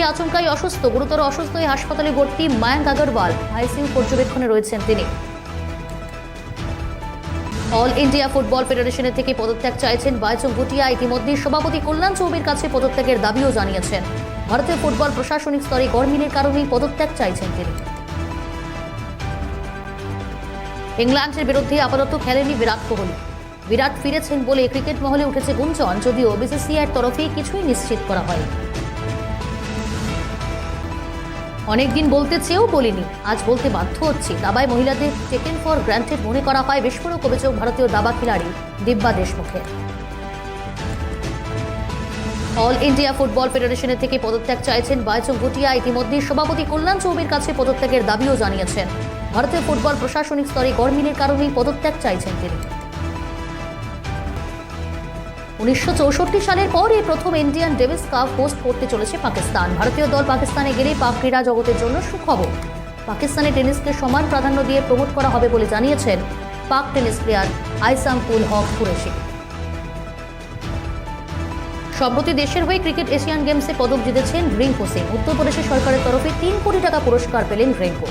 উঠে আচমকাই অসুস্থ। গুরুতর অসুস্থ হয়ে হাসপাতালে ভর্তি মায়াঙ্ক আগরওয়াল। আইসিইউ পর্যবেক্ষণে রয়েছেন তিনি। অল ইন্ডিয়া ফুটবল ফেডারেশনের থেকে পদত্যাগ চাইছেন বাইচুং ভুটিয়া। ইতিমধ্যে সভাপতি কল্যাণ চৌবের কাছে পদত্যাগের দাবিও জানিয়েছেন। ভারতীয় ফুটবল প্রশাসনিক স্তরে গড়মিলের কারণেই পদত্যাগ চাইছেন তিনি। ইংল্যান্ডের বিরুদ্ধে আপাতত খেলেনি বিরাট কোহলি। বিরাট ফিরেছেন বলে ক্রিকেট মহলে উঠেছে গুঞ্জন। যদিও বিসিসিআইয়ের তরফে কিছুই নিশ্চিত করা হয় অনেকদিন বলতে চেয়েও বলিনি। আজ বলতে বাধ্য হচ্ছি। দাবায় মহিলাদের টেকেন ফর গ্রান্টেড মনে করা হয় বিস্ফোরক অভিযোগ ভারতীয় দাবা খিলাড়ি দিব্যা দেশমুখে। অল ইন্ডিয়া ফুটবল ফেডারেশনের থেকে পদত্যাগ চাইছেন বাইচুং ভুটিয়া। ইতিমধ্যে সভাপতি কল্যাণ চৌবের কাছে পদত্যাগের দাবিও জানিয়েছেন। ভারতীয় ফুটবল প্রশাসনিক স্তরে গড়মিলের কারণেই পদত্যাগ চাইছেন তিনি। উনিশশো চৌষট্টি সালের পর এই প্রথম ইন্ডিয়ান ডেভিস কাপ হোস্ট করতে চলেছে পাকিস্তান। ভারতীয় দল পাকিস্তানে গেলেই পাক ক্রীড়া জগতের জন্য সুখবর। পাকিস্তানে টেনিসকে সমান প্রাধান্য দিয়ে প্রমোট করা হবে বলে জানিয়েছেন পাক টেনিস প্লেয়ার আইসাম উল হক কুরেশি। সম্প্রতি দেশের হয়ে ক্রিকেট এশিয়ান গেমসে পদক জিতেছেন রিঙ্কু সিং উত্তরপ্রদেশের সরকারের তরফে তিন কোটি টাকা পুরস্কার পেলেন রিঙ্কু